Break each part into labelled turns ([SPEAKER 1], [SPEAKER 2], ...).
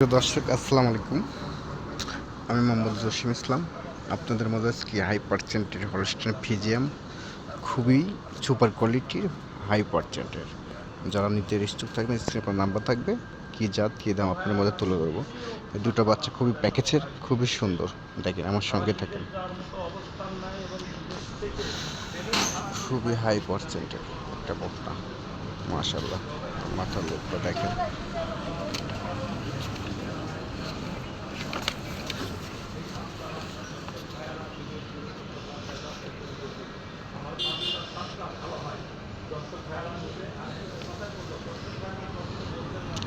[SPEAKER 1] দর্শক, আসসালামু আলাইকুম। আমি মোহাম্মদ জসিম ইসলাম। আপনাদের মধ্যে আজকে হাই পার্সেন্টের হলস্টেন ফিজিয়াম খুবই সুপার কোয়ালিটির হাই পার্সেন্টের যারা নিতে রিস্টুক থাকবে, স্ক্রিনে পর নাম্বার থাকবে, কী জাত, কী দাম আপনার মধ্যে তুলে ধরবো। দুটো বাচ্চা খুবই প্যাকেজের, খুবই সুন্দর। দেখেন, আমার সঙ্গে থাকেন। খুবই হাই পার্সেন্টের একটা বকটা মাশাল্লাহ মাথার লোকটা দেখেন।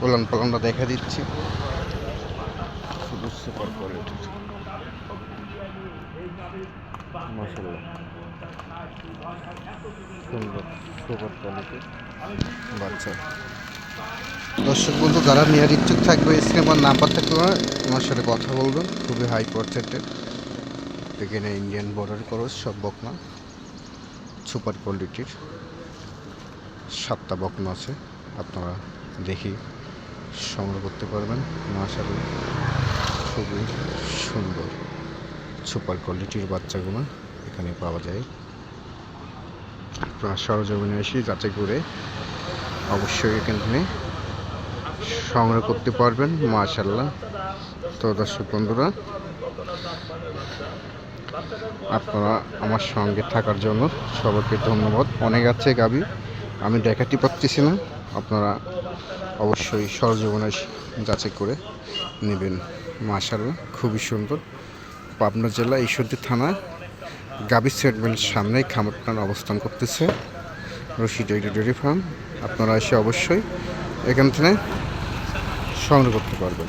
[SPEAKER 1] উলান পালানটা দেখা দিচ্ছি। শুধু সুপার কোয়ালিটির মাসাল্লাহ সুন্দর সুপার বাচ্চা। দর্শক বন্ধু, যারা নিয়ার ইচ্ছুক থাকবে স্ক্রিনে আমার নাম্বার থাকবে আমার সাথে কথা বলবেন। খুবই হাই পার্সেন্টের এখানে ইন্ডিয়ান বর্ডার করস সব বকনা। সুপার কোয়ালিটির সাতটা বকনা আছে, আপনারা দেখি সংগ্রহ করতে পারবেন। মাশাআল্লাহ, খুবই সুন্দর, সুপার কোয়ালিটির বাচ্চাগুলো এখানে পাওয়া যায়। আপনারা সরজমিনে এসে যাচাই করে অবশ্যই এখানে সংগ্রহ করতে পারবেন মাশাল্লাহ তো দর্শক বন্ধুরা, আপনারা আমার সঙ্গে থাকার জন্য সবাইকে ধন্যবাদ। অনেক আছে গাবি। আমি দেখাতে পারতেছি না। আপনারা অবশ্যই সরজীবনে যাচাই করে নেবেন। মাশাল্লাহ খুবই সুন্দর। পাবনা জেলা ঈশ্বরদী থানা, গাবি সেটমেন্টের সামনেই খামারটান অবস্থান করতেছে। রশিদ ডেয়ারি ফার্ম, আপনারা এসে অবশ্যই এখান থেকে সংগ্রহ করতে পারবেন।